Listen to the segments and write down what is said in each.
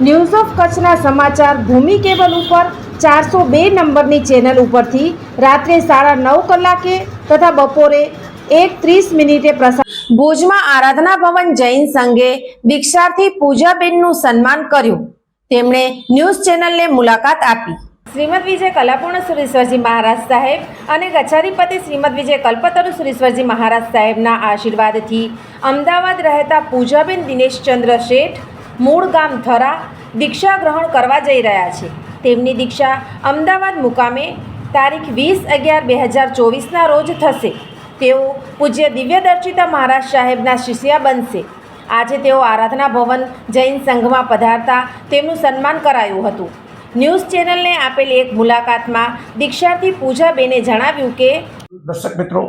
news of કચ્છના સમાચાર ભૂમિ cable ઉપર ચારસો બે નંબરની ચેનલ ઉપરથી રાત્રે સાડા નવ કલાકે તથા બપોરે એક ત્રીસ મિનિટે પ્રસાર ભુજમાં આરાધના ભવન જૈન સંઘે દીક્ષાર્થી પૂજાબેનનું સન્માન કર્યું. તેમણે ન્યૂઝ ચેનલને મુલાકાત આપી. શ્રીમદ વિજય કલાપૂર્ણ સુરેશ્વરજી મહારાજ સાહેબ અને ગચ્છાધિપતિ શ્રીમદ વિજય કલ્પતરુ સુરેશ્વરજી મહારાજ સાહેબના આશીર્વાદથી અમદાવાદ રહેતા પૂજાબેન દિનેશચંદ્ર શેઠ મૂળ ગામ થરા દીક્ષા ગ્રહણ કરવા જઈ રહ્યા છે. તેમની દીક્ષા અમદાવાદ મુકામે તારીખ વીસ અગિયાર બે હજાર ચોવીસના રોજ થશે. તેઓ પૂજ્ય દિવ્યદર્શિતા મહારાજ સાહેબના શિષ્યા બનશે. આજે તેઓ આરાધના ભવન જૈન સંઘમાં પધારતા તેમનું સન્માન કરાયું હતું. ન્યૂઝ ચેનલને આપેલી એક મુલાકાતમાં દીક્ષાર્થી પૂજાબેને જણાવ્યું કે દર્શક મિત્રો,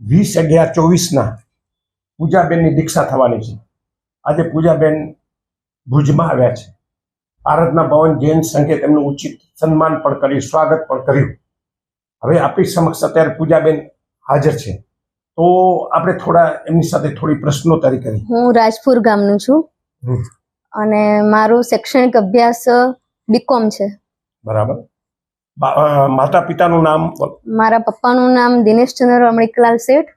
વીસ અગિયાર ચોવીસના પૂજાબેનની દીક્ષા થવાની છે. આજે પૂજાબેન ભુજમાં આવ્યા છે. આરાધના ભવન જૈન સંઘે તેમનું ઉચિત સન્માન પણ કર્યું સ્વાગત પણ કર્યું. હવે આપણી સમક્ષ અત્યારે પૂજાબેન હાજર છે. તો આપણે થોડા એમની સાથે થોડી પ્રશ્નોત્તરી કરી. હું રાજપુર ગામનું છું. અને મારો શૈક્ષણિક અભ્યાસ બીકોમ છે. બરાબર. માતા પિતાનું નામ મારા પપ્પાનું નામ દિનેશચંદ્ર અમૃતલાલ શેઠ.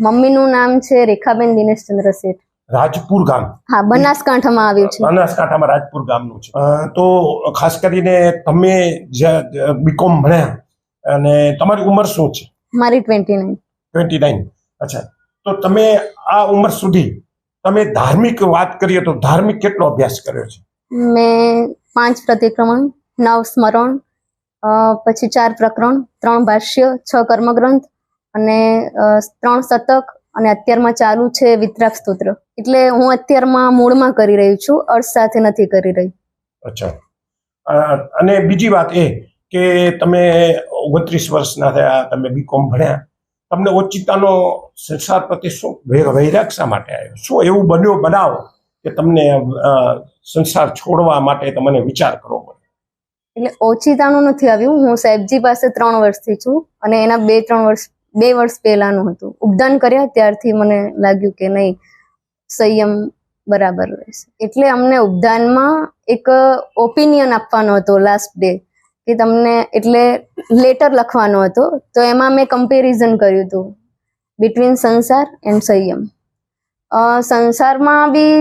મમ્મીનું નામ છે રેખાબેન દિનેશચંદ્ર શેઠ. રાજપુર ગામ. હા બનાસકાંઠામાં આવ્યું છે. બનાસકાંઠામાં રાજપુર ગામનું છે. તો ખાસ કરીને તમે બીકોમ ભણ્યા અને તમારી ઉંમર શું છે? મારી ટ્વેન્ટી નાઇન ટ્વેન્ટી નાઇન અચ્છા. તો તમે આ ઉંમર સુધી તમે ધાર્મિક વાત કરીએ તો ધાર્મિક કેટલો અભ્યાસ કર્યો છે? મેં પાંચ પ્રતિક્રમણ નવ સ્મરણ પછી ચાર પ્રકરણ ત્રણ ભાષ્ય છ કર્મગ્રંથ અને ત્રણ શતક અને અત્યારમાં ચાલુ છે વિતરાક સ્તોત્ર. એટલે હું અત્યારમાં મૂળમાં કરી રહી છું અર્થ સાથે નથી કરી રહી. અચ્છા. અને બીજી વાત એ કે તમે ઓગણત્રીસ વર્ષના થયા તમે બીકોમ ભણ્યા. તમને ઓચિતાનો સંસાર પ્રત્યે શું વૈરાગ શા માટે આવ્યો? શું એવું બન્યો બનાવો કે તમને સંસાર છોડવા માટે તમને વિચાર કરવો પડે એટલે ઓચિતાનું નથી આવ્યું. હું સાહેબજી પાસે ત્રણ વર્ષથી છું અને એના બે ત્રણ વર્ષ બે વર્ષ પહેલાનું હતું. ઉપદાન કર્યા ત્યારથી મને લાગ્યું કે નહીં, સંયમ બરાબર રહેશે. એટલે અમને ઉપદાનમાં એક ઓપિનિયન આપવાનો હતો લાસ્ટ ડે કે તમને એટલે લેટર લખવાનો હતો. તો એમાં મેં કમ્પેરિઝન કર્યું હતું બિટવીન સંસાર એન્ડ સંયમ. સંસારમાં બી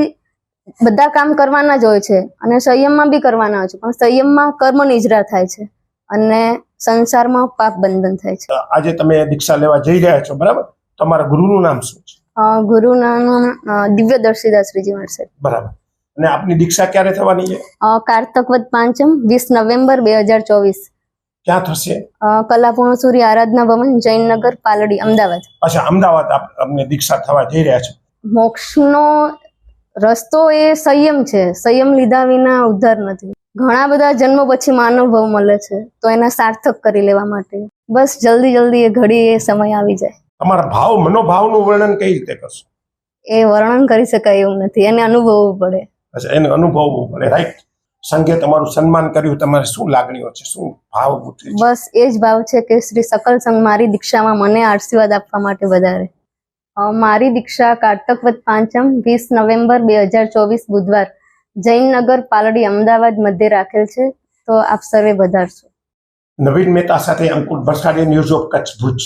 બધા કામ કરવાના જ હોય છે અને સંયમમાં બી કરવાના હોય છે. પણ સંયમમાં કર્મ નિજરા થાય છે. અને સંસારમાં પાપ બંધન થાય છે. આજે તમે દીક્ષા લેવા જઈ રહ્યા છો બરાબર? તમારા ગુરુનું નામ શું છે? ગુરુના નામ, અ, દિવ્ય દર્શિદાસ મળશે બરાબર. અને આપની દીક્ષા ક્યારે થવાની છે? કાર્તકવદ પાંચમ વીસ નવેમ્બર બે હજાર ચોવીસ. ક્યાં થશે? કલાપૂર્ણ સૂર્ય આરાધના ભવન જૈનનગર પાલડી અમદાવાદ. અચ્છા અમદાવાદ આપને દીક્ષા થવા જઈ રહ્યા છો. મોક્ષનો રસ્તો એ સંયમ છે. સંયમ લીધા વિના ઉદ્ધાર નથી. ઘણા બધા જન્મ પછી માનવ ભવ મળે છે તો એના સાર્થક કરી લેવા માટે. બસ જલ્દી જલ્દી એ ઘડી એ સમય આવી જાય. તમારા ભાવ મનોભાવનું વર્ણન કઈ રીતે કરશો? એ વર્ણન કરી શકાય એવું નથી એને અનુભવવું પડે. અચ્છા એને અનુભવવું પડે રાઈટ. સંઘે તમારું સન્માન કર્યું તમારે શું લાગણીઓ છે શું ભાવ બસ એ જ ભાવ છે કે શ્રી સકલ સંઘ મારી દીક્ષામાં મને આશીર્વાદ આપવા માટે વધારે. મારી દીક્ષા કાર્તકવદ પાંચમ વીસ નવેમ્બર બે હજાર ચોવીસ બુધવાર. જૈનનગર પાલડી અમદાવાદ મધ્ય રાખેલ છે. તો આપ સર્વે વધારશો. નવીન મહેતા સાથે અંકુર ભરસાડી ન્યૂઝ ઓફ કચ્છ ભુજ.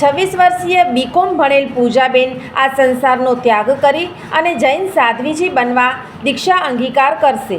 છવ્વીસ વર્ષીય બીકોમ ભણેલ પૂજાબેન આ સંસારનો ત્યાગ કરી અને જૈન સાધ્વીજી બનવા દીક્ષા અંગીકાર કરશે.